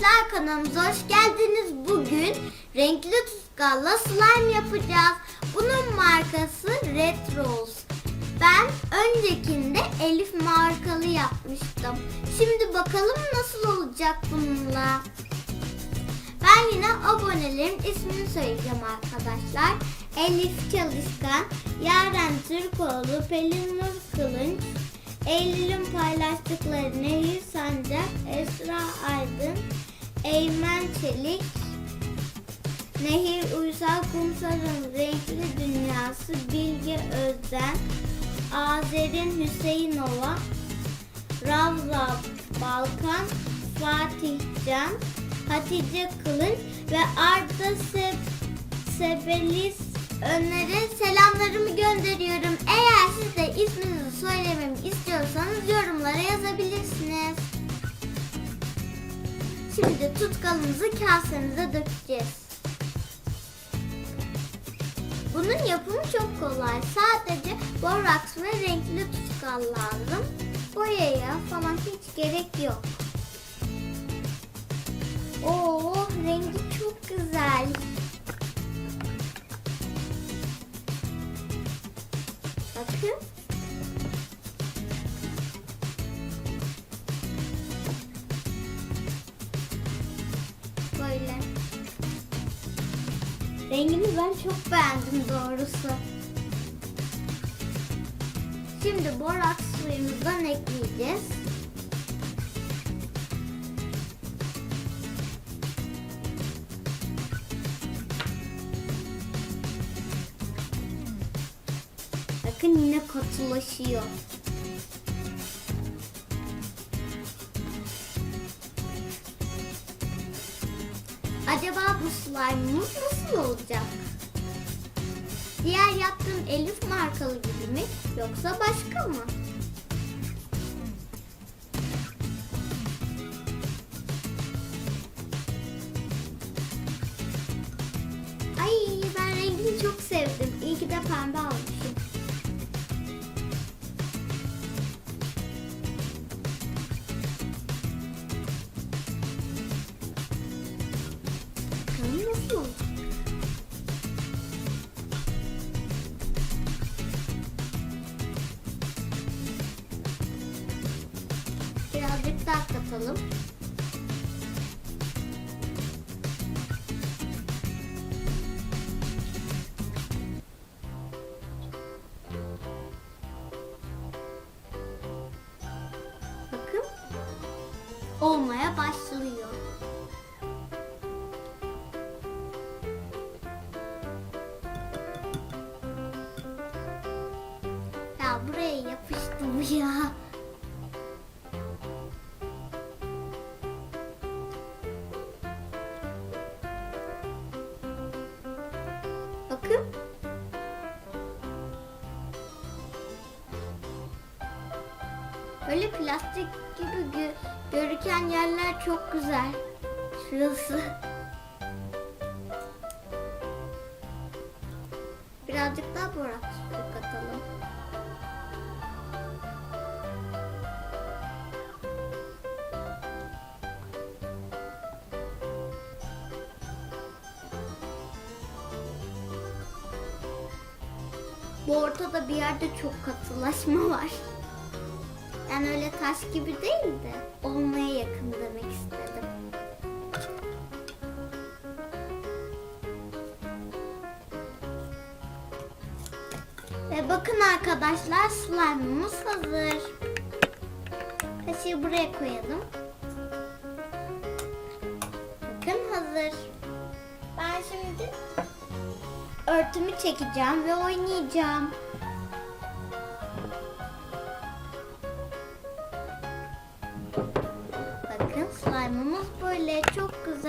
Arkadaşlar kanalımıza hoş geldiniz. Bugün renkli tutkalla slime yapacağız. Bunun markası Red Rose. Ben öncekinde Elif markalı yapmıştım. Şimdi bakalım nasıl olacak bununla. Ben yine abonelerin ismini söyleyeceğim arkadaşlar. Elif Çalışkan, Yaren Türkoğlu, Pelin Nur Kılınç, Eylül'ün paylaştıkları Nehir Sancak, Esra Aydın, Eymen Çelik, Nehir Uysal Kumsal'ın Renkli Dünyası, Bilge Özden, Azer'in Hüseyinova, Ravza Balkan, Fatih Can, Hatice Kılınç ve Arda Se Sebelis Öner'e selamlarımı gönderiyorum. Eğer siz de isminizi söylememi istiyorsanız yorumlara yazabilirsiniz. Şimdi tutkalımızı kasemize dökeceğiz. Bunun yapımı çok kolay. Sadece boraks ve renkli tutkal lazım. Boyaya falan hiç gerek yok. Oo, rengi çok güzel. Rengini ben çok beğendim doğrusu. Şimdi boraks suyumuzdan ekleyeceğiz. Bakın yine katılaşıyor. Bu slime'ımız nasıl olacak? Diğer yaptığım Elif markalı gibi mi yoksa başka mı? Birazcık daha katalım. Bakın. Olmaya başlıyor. Ya buraya yapıştı bu ya. Böyle plastik gibi gö- görüken yerler çok güzel. Şurası. Birazcık daha boraks suyu katalım. Bu ortada bir yerde çok katılaşma var. Yani öyle taş gibi değil de olmaya yakın demek istedim. Ve bakın arkadaşlar slime'ımız hazır. Kaşığı buraya koyalım. Bakın hazır. Ben şimdi örtümü çekeceğim ve oynayacağım.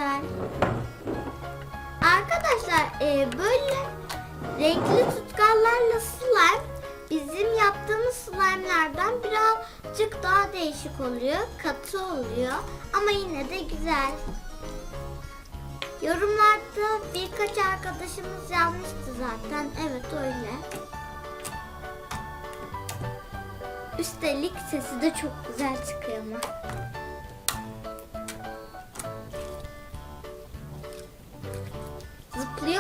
Güzel. Arkadaşlar e, böyle renkli tutkallarla slime bizim yaptığımız slime'lardan birazcık daha değişik oluyor. Katı oluyor ama yine de güzel. Yorumlarda birkaç arkadaşımız yazmıştı zaten. Evet öyle. Üstelik sesi de çok güzel çıkıyor ama.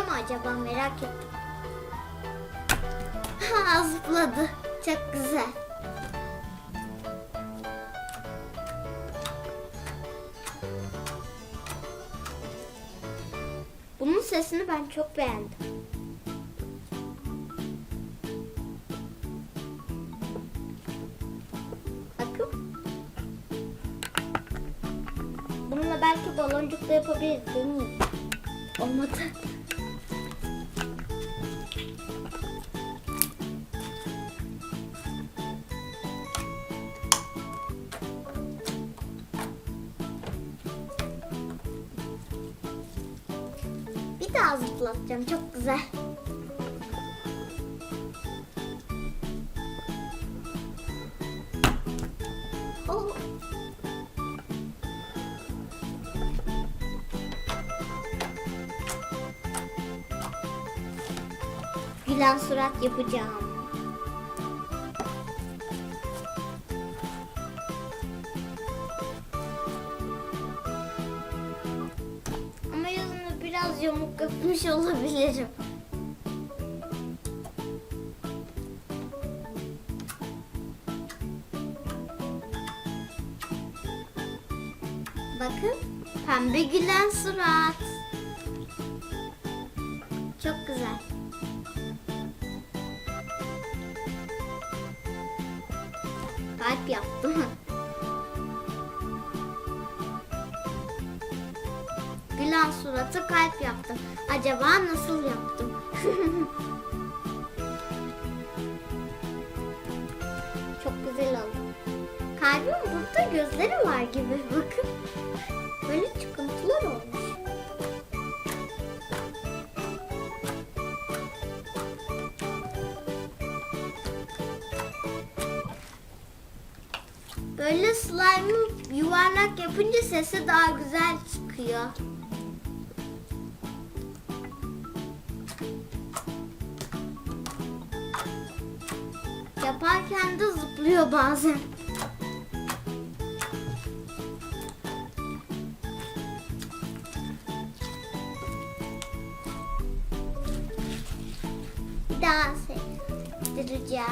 Zıplıyor mu acaba merak ettim. Ha zıpladı. Çok güzel. Bunun sesini ben çok beğendim. Bakın. Bununla belki baloncuk da yapabiliriz değil mi? Olmadı. Bir daha zıplatacağım. Çok güzel. Oh. Gülen surat yapacağım. Biraz yamuk yapmış olabilirim. Bakın pembe gülen surat. Çok güzel. Kalp yaptım. Gülen suratı kalp yaptım. Acaba nasıl yaptım? Çok güzel oldu. Kalbim burada gözleri var gibi. Bakın. Böyle çıkıntılar olmuş. Böyle slime yuvarlak yapınca sesi daha güzel çıkıyor. Yaparken de zıplıyor bazen. Bir daha sevdireceğim.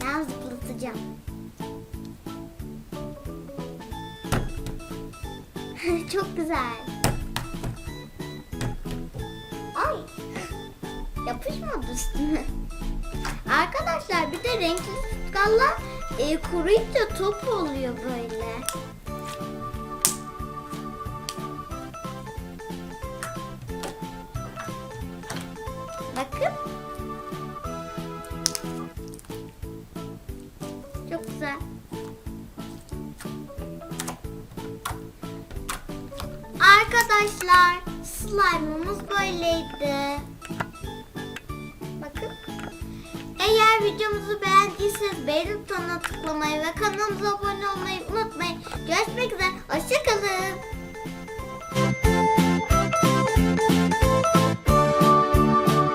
Ben zıplatacağım. Çok güzel. Ay. Yapışmadı üstüne. Arkadaşlar bir de renkli tutkallar e, kuruyunca top oluyor böyle. Bakın. Çok güzel. Arkadaşlar slime'ımız böyleydi. Videomuzu beğendiyseniz beğeni butonuna tıklamayı ve kanalımıza abone olmayı unutmayın. Görüşmek üzere. Hoşçakalın.